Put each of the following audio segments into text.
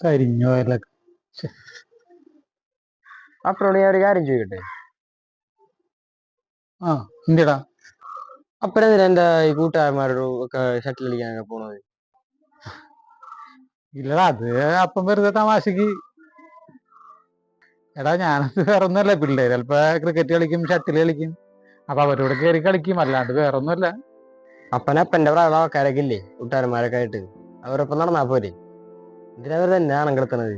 കരിഞ്ഞു പോയാലൊക്കെ അപ്പനോട് ഞാൻ ഒരു കാര്യം ചോദിക്കട്ടെ? ആ എന്തിടാ? അപ്പനെന്തിനാ എന്റെ ഈ കൂട്ടുകാരന്മാരോട് ഒക്കെ ഷട്ടിൽ കളിക്കാനൊക്കെ പോണത്? ഇല്ലടാ അത് അപ്പം വെറുതെ തമാശക്ക്. എടാ ഞാനത് വേറെ ഒന്നുമല്ല പിള്ളേര് ചിലപ്പോ ക്രിക്കറ്റ് കളിക്കും ഷട്ടിൽ കളിക്കും. അപ്പൊ അവരോട് കയറി കളിക്കും അല്ലാണ്ട് വേറെ ഒന്നുമല്ല അപ്പന അപ്പന്റെ പ്രായമുള്ള ആൾക്കാരൊക്കെ ഇല്ലേ കൂട്ടുകാരന്മാരൊക്കെ ആയിട്ട്? അവരൊപ്പം നടന്നാ പോരെ? എന്നെ ആണം കിടത്തണത്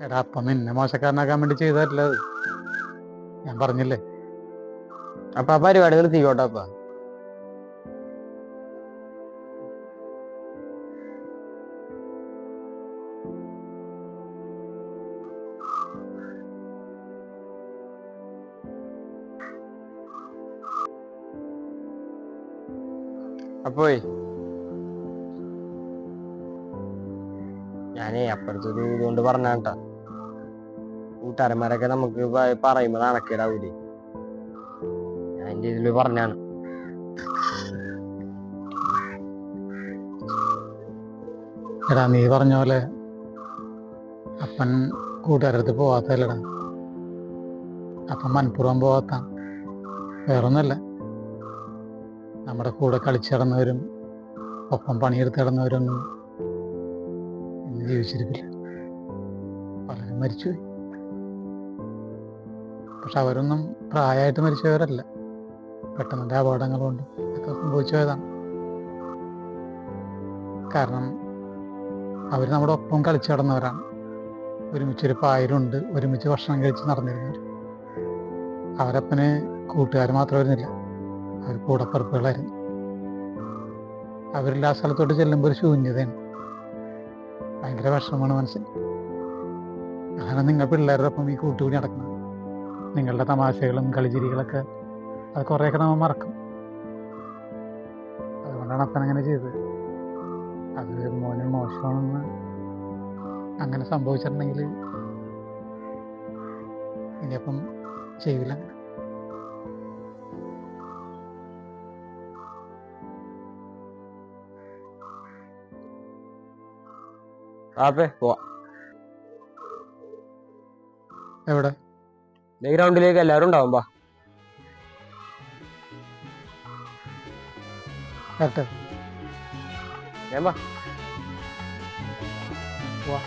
എടാ അപ്പം നിന്നെ മോശക്കാരനാക്കാൻ വേണ്ടി ചെയ്തതല്ല ഞാൻ പറഞ്ഞില്ലേ? അപ്പൊ ആ പരിപാടി നിർത്തിക്കോട്ടെ അപ്പ. അപ്പോയ്. ഞാനേ അപ്പുറത്തൊരു ഇതുകൊണ്ട് പറഞ്ഞ കേട്ടോ കൂട്ടുകാരന്മാരൊക്കെ നമുക്ക് പറയുമ്പോ നടക്കേടാവൂലേ. ഞാൻ എന്റെ ഇതിൽ പറഞ്ഞാണ്. എടാ നീ പറഞ്ഞ പോലെ അപ്പൻ കൂട്ടുകാരടുത്ത് പോവാത്തല്ലടാ അപ്പം മനഃപൂർവം പോവാത്ത. വേറൊന്നുമല്ല. നമ്മുടെ കൂടെ കളിച്ചിടന്നവരും ഒപ്പം പണിയെടുത്ത് കിടന്നവരൊന്നും ഇന്ന് ജീവിച്ചിരിക്കില്ല പലരും മരിച്ചുപോയി. പക്ഷെ അവരൊന്നും പ്രായമായിട്ട് മരിച്ചവരല്ല. പെട്ടെന്നിന്റെ അപകടങ്ങൾ കൊണ്ട് ഒക്കെ പോയതാണ് കാരണം അവർ നമ്മുടെ ഒപ്പം കളിച്ചു നടന്നവരാണ്. ഒരുമിച്ചൊരു പായലുണ്ട് ഒരുമിച്ച് ഭക്ഷണം കഴിച്ച് നടന്നിരുന്നവർ അവരപ്പന് കൂട്ടുകാർ മാത്രമായിരുന്നില്ല അവർ കൂടപ്പറപ്പുകളായിരുന്നു അവരില്ലാ സ്ഥലത്തോട്ട് ചെല്ലുമ്പോൾ ഒരു ശൂന്യതയാണ് ഭയങ്കര വിഷമമാണ് മനസ്സിൽ. അങ്ങനെ നിങ്ങൾ പിള്ളേരുടെ ഒപ്പം ഈ കൂട്ടുകൂടി നടക്കണം നിങ്ങളുടെ തമാശകളും കളിചിരികളൊക്കെ അത് കുറേയൊക്കെ നമ്മൾ മറക്കും. അതുകൊണ്ടാണ് അപ്പൻ അങ്ങനെ ചെയ്തത്. അത് മോന് മോശമാണെന്ന് അങ്ങനെ സംഭവിച്ചിട്ടുണ്ടെങ്കിൽ ഇനിയപ്പം ചെയ്യില്ല ആപ്പേ പോവാ. എവിടെ? ഗ്രൗണ്ടിലേക്ക് എല്ലാവരും ഉണ്ടാവും ബാ ഞാൻ ബാ പോവാ.